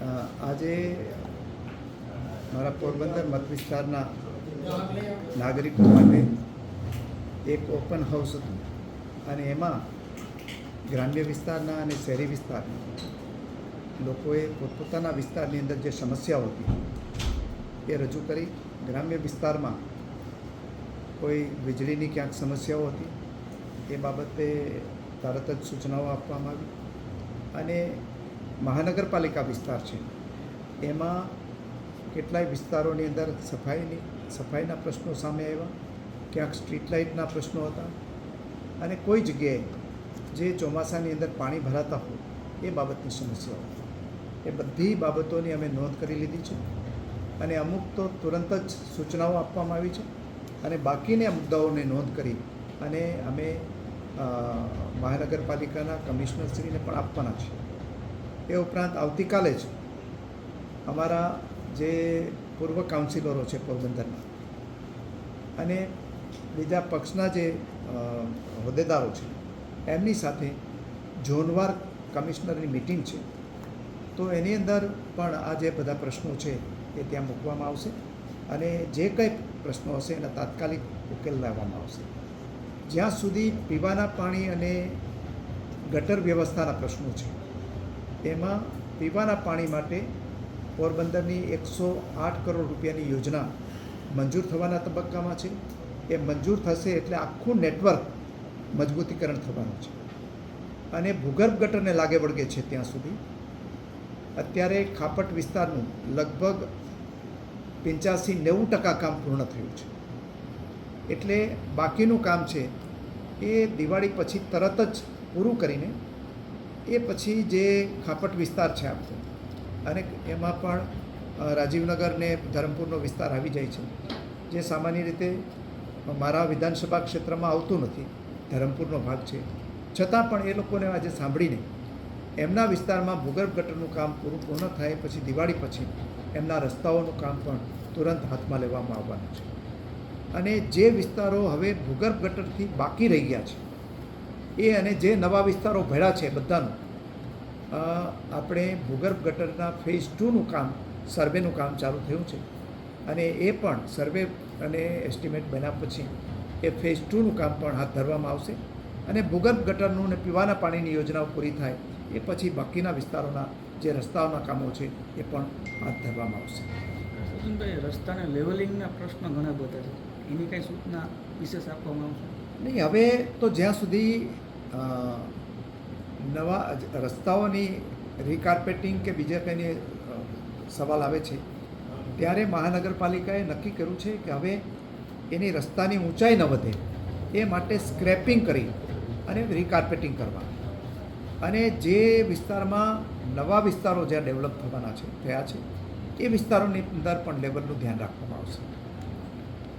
આજે મારા પોરબંદર મત વિસ્તારના નાગરિકો માટે એક ઓપન હાઉસ હતું. અને એમાં ગ્રામ્ય વિસ્તારના અને શહેરી વિસ્તારના લોકોએ પોતપોતાના વિસ્તારની અંદર જે સમસ્યાઓ હતી, એ રજૂ કરી. ગ્રામ્ય વિસ્તારમાં કોઈ વીજળીની ક્યાંક સમસ્યાઓ હતી, એ બાબતે તરત જ સૂચનાઓ આપવામાં આવી. અને મહાનગરપાલિકા વિસ્તાર છે. એમાં કેટલાય વિસ્તારોની અંદર સફાઈની, સફાઈના પ્રશ્નો સામે આવ્યા. ક્યાંક સ્ટ્રીટ લાઇટના પ્રશ્નો હતા. અને કોઈ જગ્યાએ જે ચોમાસાની અંદર પાણી ભરાતા હોય એ બાબતની સમસ્યાઓ. એ બધી બાબતોની અમે નોંધ કરી લીધી છે. અને અમુક તો તુરંત જ સૂચનાઓ આપવામાં આવી છે. અને બાકીના મુદ્દાઓને નોંધ કરી અને અમે મહાનગરપાલિકાના કમિશનરશ્રીને પણ આપવાના છે. એ ઉપરાંત આવતીકાલે જ અમારા જે પૂર્વ કાઉન્સિલરો છે પોરબંદરના અને બીજા પક્ષના જે હોદ્દેદારો છે, એમની સાથે ઝોનવાર કમિશનરની મિટિંગ છે. તો એની અંદર પણ આ જે બધા પ્રશ્નો છે એ ત્યાં મૂકવામાં આવશે અને જે કંઈ પ્રશ્નો હશે એના તાત્કાલિક ઉકેલ લાવવામાં આવશે. જ્યાં સુધી પીવાના પાણી અને ગટર વ્યવસ્થાના પ્રશ્નો છે એમાં પીવાના પાણી માટે પોરબંદરની એકસો આઠ કરોડ રૂપિયાની યોજના મંજૂર થવાના તબક્કામાં છે. એ મંજૂર થશે એટલે આખું નેટવર્ક મજબૂતીકરણ થવાનું છે. અને ભૂગર્ભ ગટરને લાગે વળગે છે ત્યાં સુધી. અત્યારે ખાપટ વિસ્તારનું લગભગ પંચ્યાસી નેવું ટકા કામ પૂર્ણ થયું છે. એટલે બાકીનું કામ છે એ દિવાળી પછી તરત જ પૂરું કરીને એ પછી જે ખાપટ વિસ્તાર છે આપણો અને એમાં પણ રાજીવનગર ને ધરમપુરનો વિસ્તાર આવી જાય છે. જે સામાન્ય રીતે મારા વિધાનસભા ક્ષેત્રમાં આવતું નથી, ધરમપુરનો ભાગ છે. છતાં પણ એ લોકોને આજે સાંભળીને એમના વિસ્તારમાં ભૂગર્ભ ગટરનું કામ પૂરું પૂર્ણ થાય, પછી દિવાળી પછી એમના રસ્તાઓનું કામ પણ તુરંત હાથમાં લેવામાં આવવાનું છે. અને જે વિસ્તારો હવે ભૂગર્ભ ગટરથી બાકી રહી ગયા છે, એ અને જે નવા વિસ્તારો ભેળા છે બધાનું આપણે ભૂગર્ભ ગટરના ફેઝ ટુનું કામ સર્વેનું કામ ચાલુ થયું છે. અને એ પણ સર્વે અને એસ્ટિમેટ બન્યા પછી એ ફેઝ ટુનું કામ પણ હાથ ધરવામાં આવશે. અને ભૂગર્ભ ગટરનું અને પીવાના પાણીની યોજનાઓ પૂરી થાય એ પછી બાકીના વિસ્તારોના જે રસ્તાઓના કામો છે એ પણ હાથ ધરવામાં આવશે. સચિનભાઈ રસ્તાને લેવલિંગના પ્રશ્ન ઘણા બધા છે. એની કાંઈ સૂચના વિશેષ આપવામાં આવશે? નહીં હવે તો જ્યાં સુધી નવા રસ્તાઓની રીકાર્પેટિંગ કે બીજા કંઈની સવાલ આવે છે, ત્યારે મહાનગરપાલિકાએ નક્કી કર્યું છે કે હવે એની રસ્તાની ઊંચાઈ ન વધે, એ માટે સ્ક્રેપિંગ કરી અને રીકાર્પેટિંગ કરવા. અને જે વિસ્તારમાં નવા વિસ્તારો જ્યાં ડેવલપ થવાના છે, થયા છે, એ વિસ્તારોની અંદર પણ લેવલનું ધ્યાન રાખવામાં આવશે.